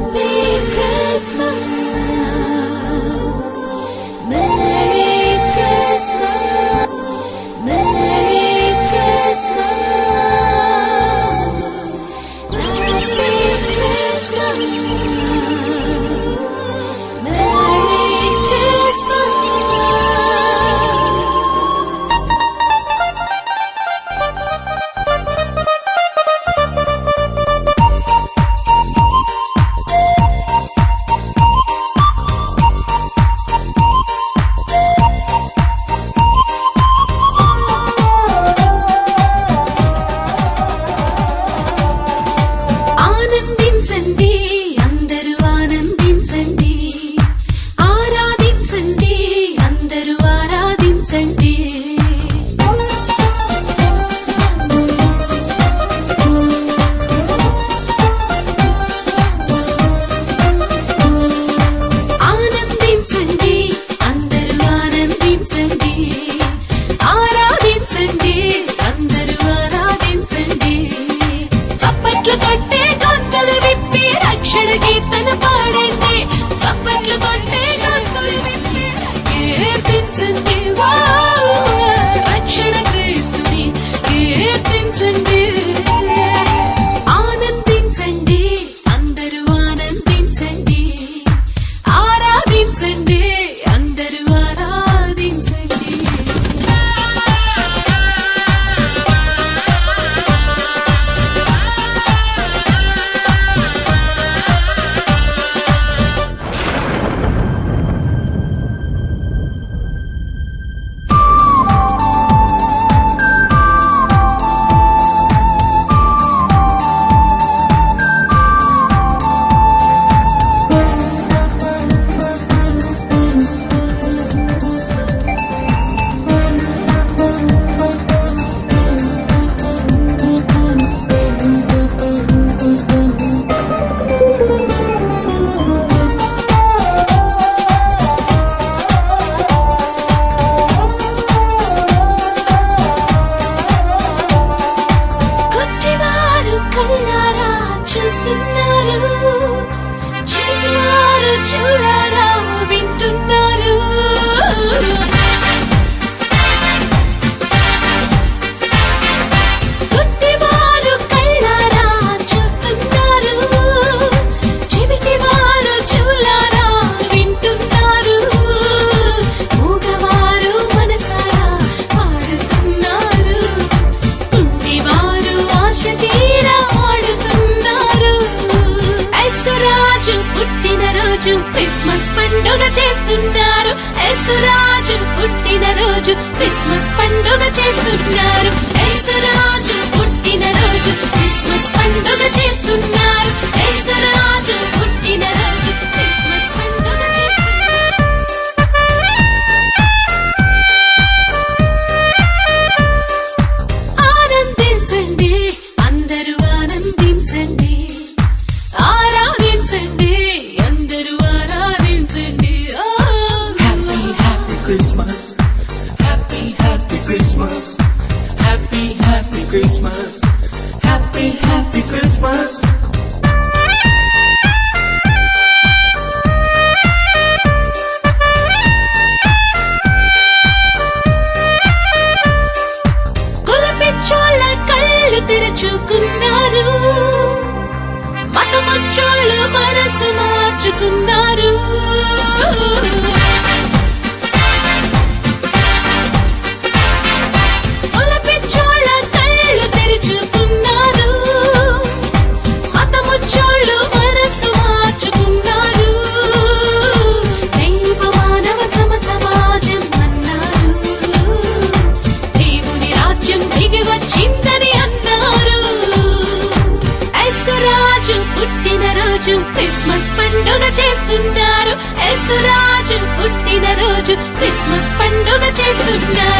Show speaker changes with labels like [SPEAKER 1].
[SPEAKER 1] Happy Christmas. you పుట్టినరోజు Christmas పండుగ చేస్తున్నారు. యేసురాజు పుట్టినరోజు క్రిస్మస్ పండుగ చేస్తున్నారు. యేసురాజు మార్చుకున్నారు. మతమచ్చోళ్ళు మనసు మార్చుకున్నారు. రోజు క్రిస్మస్ పండుగ చేస్తున్నా